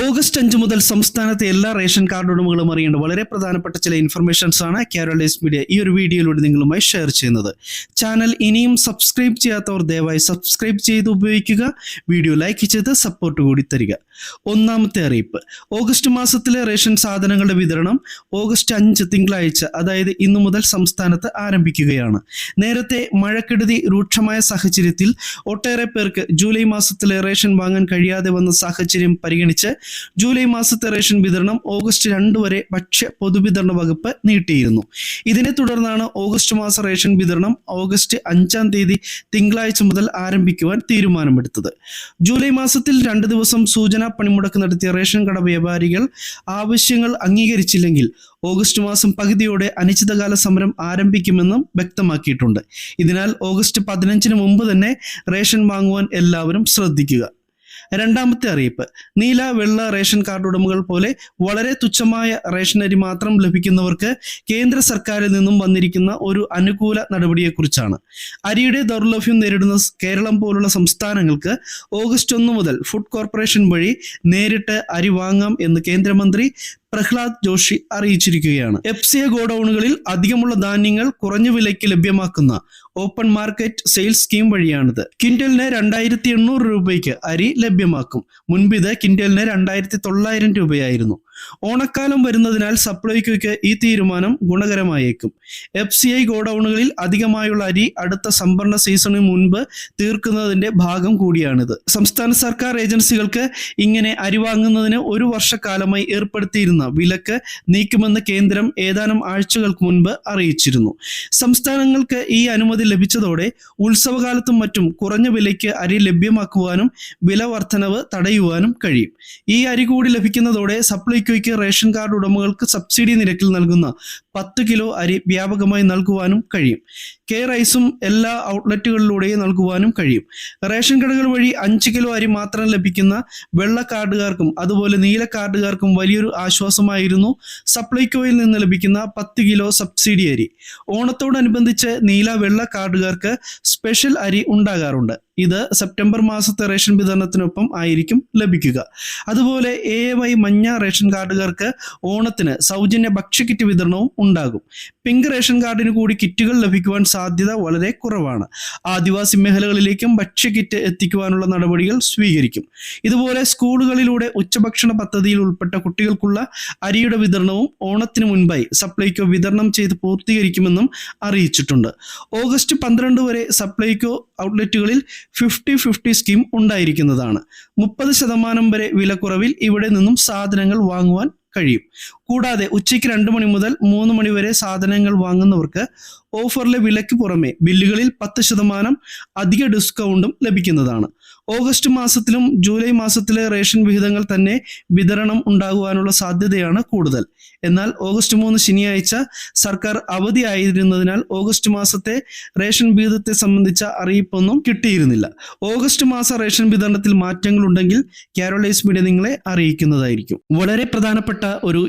August അഞ്ച് മുതൽ സംസ്ഥാനത്തെ എല്ലാ റേഷൻ കാർഡ് ഉടമകളും അറിയേണ്ട വളരെ പ്രധാനപ്പെട്ട ചില ഇൻഫർമേഷൻസ് ആണ് കേരളീസ് മീഡിയ ഈ ഒരു വീഡിയോയിലൂടെ നിങ്ങളുമായി ഷെയർ ചെയ്യുന്നത്. ചാനൽ ഇനിയും സബ്സ്ക്രൈബ് ചെയ്യാത്തവർ ദയവായി സബ്സ്ക്രൈബ് ചെയ്ത് ഉപയോഗിക്കുക. വീഡിയോ ലൈക്ക് ചെയ്ത് സപ്പോർട്ട് കൂടി തരിക. ഒന്നാമത്തെ അറിയിപ്പ്. ഓഗസ്റ്റ് മാസത്തിലെ റേഷൻ സാധനങ്ങളുടെ വിതരണം ഓഗസ്റ്റ് അഞ്ച് തിങ്കളാഴ്ച അതായത് ഇന്നു മുതൽ സംസ്ഥാനത്ത് ആരംഭിക്കുകയാണ്. നേരത്തെ മഴക്കെടുതി രൂക്ഷമായ സാഹചര്യത്തിൽ ഒട്ടേറെ പേർക്ക് ജൂലൈ മാസത്തിലെ റേഷൻ വാങ്ങാൻ കഴിയാതെ വന്ന സാഹചര്യം പരിഗണിച്ച് ജൂലൈ മാസത്തെ റേഷൻ വിതരണം ഓഗസ്റ്റ് രണ്ട് വരെ ഭക്ഷ്യ പൊതുവിതരണ വകുപ്പ് നീട്ടിയിരുന്നു. ഇതിനെ തുടർന്നാണ് ഓഗസ്റ്റ് മാസ റേഷൻ വിതരണം ഓഗസ്റ്റ് അഞ്ചാം തീയതി തിങ്കളാഴ്ച മുതൽ ആരംഭിക്കുവാൻ തീരുമാനമെടുത്തത്. ജൂലൈ മാസത്തിൽ രണ്ട് ദിവസം സൂചനാ പണിമുടക്ക് നടത്തിയ റേഷൻ കട വ്യാപാരികൾ ആവശ്യങ്ങൾ അംഗീകരിച്ചില്ലെങ്കിൽ ഓഗസ്റ്റ് മാസം പകുതിയോടെ അനിശ്ചിതകാല സമരം ആരംഭിക്കുമെന്നും വ്യക്തമാക്കിയിട്ടുണ്ട്. ഇതിനാൽ ഓഗസ്റ്റ് പതിനഞ്ചിന് മുമ്പ് തന്നെ റേഷൻ വാങ്ങുവാൻ എല്ലാവരും ശ്രദ്ധിക്കുക. രണ്ടാമത്തെ അറിയിപ്പ്. നീല വെള്ള റേഷൻ കാർഡ് ഉടമകൾ പോലെ വളരെ തുച്ഛമായ റേഷൻ അരി മാത്രം ലഭിക്കുന്നവർക്ക് കേന്ദ്ര സർക്കാരിൽ നിന്നും വന്നിരിക്കുന്ന ഒരു അനുകൂല നടപടിയെക്കുറിച്ചാണ്. അരിയുടെ ദൗർലഭ്യം നേരിടുന്ന കേരളം പോലുള്ള സംസ്ഥാനങ്ങൾക്ക് ഓഗസ്റ്റ് ഒന്ന് മുതൽ ഫുഡ് കോർപ്പറേഷൻ വഴി നേരിട്ട് അരി വാങ്ങാം എന്ന് കേന്ദ്രമന്ത്രി പ്രഹ്ലാദ് ജോഷി അറിയിച്ചിരിക്കുകയാണ്. എഫ് സി എ ഗോഡൌണുകളിൽ അധികമുള്ള ധാന്യങ്ങൾ കുറഞ്ഞ വിലയ്ക്ക് ലഭ്യമാക്കുന്ന ഓപ്പൺ മാർക്കറ്റ് സെയിൽസ് സ്കീം വഴിയാണിത്. കിൻഡലിന് രണ്ടായിരത്തി എണ്ണൂറ് രൂപയ്ക്ക് അരി ലഭ്യമാക്കും. മുൻപിത് കിൻഡലിന് രണ്ടായിരത്തി തൊള്ളായിരം രൂപയായിരുന്നു. ഓണക്കാലം വരുന്നതിനാൽ സപ്ലൈകോയ്ക്ക് ഈ തീരുമാനം ഗുണകരമായേക്കും. എഫ് സി ഐ ഗോഡൌണുകളിൽ അധികമായുള്ള അരി അടുത്ത സംഭരണ സീസണിന് മുൻപ് തീർക്കുന്നതിന്റെ ഭാഗം കൂടിയാണിത്. സംസ്ഥാന സർക്കാർ ഏജൻസികൾക്ക് ഇങ്ങനെ അരി വാങ്ങുന്നതിന് ഒരു വർഷക്കാലമായി ഏർപ്പെടുത്തിയിരുന്ന വിലക്ക് നീക്കുമെന്ന് കേന്ദ്രം ഏതാനും ആഴ്ചകൾക്ക് മുൻപ് അറിയിച്ചിരുന്നു. സംസ്ഥാനങ്ങൾക്ക് ഈ അനുമതി ലഭിച്ചതോടെ ഉത്സവകാലത്തും മറ്റും കുറഞ്ഞ വിലയ്ക്ക് അരി ലഭ്യമാക്കുവാനും വില വർധനവ് തടയുവാനും കഴിയും. ഈ അരി കൂടി ലഭിക്കുന്നതോടെ സപ്ലൈകോയ്ക്ക് റേഷൻ കാർഡ് ഉടമകൾക്ക് സബ്സിഡി നിരക്കിൽ നൽകുന്ന പത്ത് കിലോ അരി വ്യാപകമായി നൽകുവാനും കഴിയും. കെ റൈസും എല്ലാ ഔട്ട്ലെറ്റുകളിലൂടെയും നൽകുവാനും കഴിയും. റേഷൻ കടകൾ വഴി അഞ്ച് കിലോ അരി മാത്രം ലഭിക്കുന്ന വെള്ള കാർഡുകാർക്കും അതുപോലെ നീല കാർഡുകാർക്കും വലിയൊരു ആശ്വാസമായിരുന്നു സപ്ലൈകോയിൽ നിന്ന് ലഭിക്കുന്ന പത്ത് കിലോ സബ്സിഡി അരി. ഓണത്തോടനുബന്ധിച്ച് നീല വെള്ള കാർഡുകാർക്ക് സ്പെഷ്യൽ അരി ഉണ്ടാകാറുണ്ട്. ഇത് സെപ്റ്റംബർ മാസത്തെ റേഷൻ വിതരണത്തിനൊപ്പം ആയിരിക്കും ലഭിക്കുക. അതുപോലെ എ വൈ മഞ്ഞ റേഷൻ കാർഡുകാർക്ക് ഓണത്തിന് സൗജന്യ ഭക്ഷ്യക്കിറ്റ് വിതരണവും ഉണ്ടാകും. പിങ്ക് റേഷൻ കാർഡിന് കൂടി കിറ്റുകൾ ലഭിക്കുവാൻ സാധ്യത വളരെ കുറവാണ്. ആദിവാസി മേഖലകളിലേക്കും ഭക്ഷ്യക്കിറ്റ് എത്തിക്കുവാനുള്ള നടപടികൾ സ്വീകരിക്കും. ഇതുപോലെ സ്കൂളുകളിലൂടെ ഉച്ചഭക്ഷണ പദ്ധതിയിൽ ഉൾപ്പെട്ട കുട്ടികൾക്കുള്ള അരിയുടെ വിതരണവും ഓണത്തിന് മുൻപായി സപ്ലൈകോ വിതരണം ചെയ്ത് പൂർത്തീകരിക്കുമെന്നും അറിയിച്ചിട്ടുണ്ട്. ഓഗസ്റ്റ് പന്ത്രണ്ട് വരെ സപ്ലൈകോ ഔട്ട്ലെറ്റുകളിൽ ഫിഫ്റ്റി ഫിഫ്റ്റി സ്കീം ഉണ്ടായിരിക്കുന്നതാണ്. മുപ്പത് ശതമാനം വരെ വിലക്കുറവിൽ ഇവിടെ നിന്നും സാധനങ്ങൾ വാങ്ങുവാൻ കഴിയും. കൂടാതെ ഉച്ചയ്ക്ക് രണ്ട് മണി മുതൽ മൂന്ന് മണി വരെ സാധനങ്ങൾ വാങ്ങുന്നവർക്ക് ഓഫറിലെ വിലയ്ക്ക് പുറമെ ബില്ലുകളിൽ പത്ത് ശതമാനം അധിക ഡിസ്കൗണ്ടും ലഭിക്കുന്നതാണ്. ഓഗസ്റ്റ് മാസത്തിലും ജൂലൈ മാസത്തിലെ റേഷൻ വിഹിതങ്ങൾ തന്നെ വിതരണം ഉണ്ടാകുവാനുള്ള സാധ്യതയാണ് കൂടുതൽ. എന്നാൽ ഓഗസ്റ്റ് മൂന്ന് ശനിയാഴ്ച സർക്കാർ അവധി ആയിരുന്നതിനാൽ ഓഗസ്റ്റ് മാസത്തെ റേഷൻ വിഹിതത്തെ സംബന്ധിച്ച അറിയിപ്പൊന്നും കിട്ടിയിരുന്നില്ല. ഓഗസ്റ്റ് മാസ റേഷൻ വിതരണത്തിൽ മാറ്റങ്ങളുണ്ടെങ്കിൽ കാരോളൈസ് മീഡിയ നിങ്ങളെ അറിയിക്കുന്നതായിരിക്കും. വളരെ പ്രധാനപ്പെട്ട ഒരു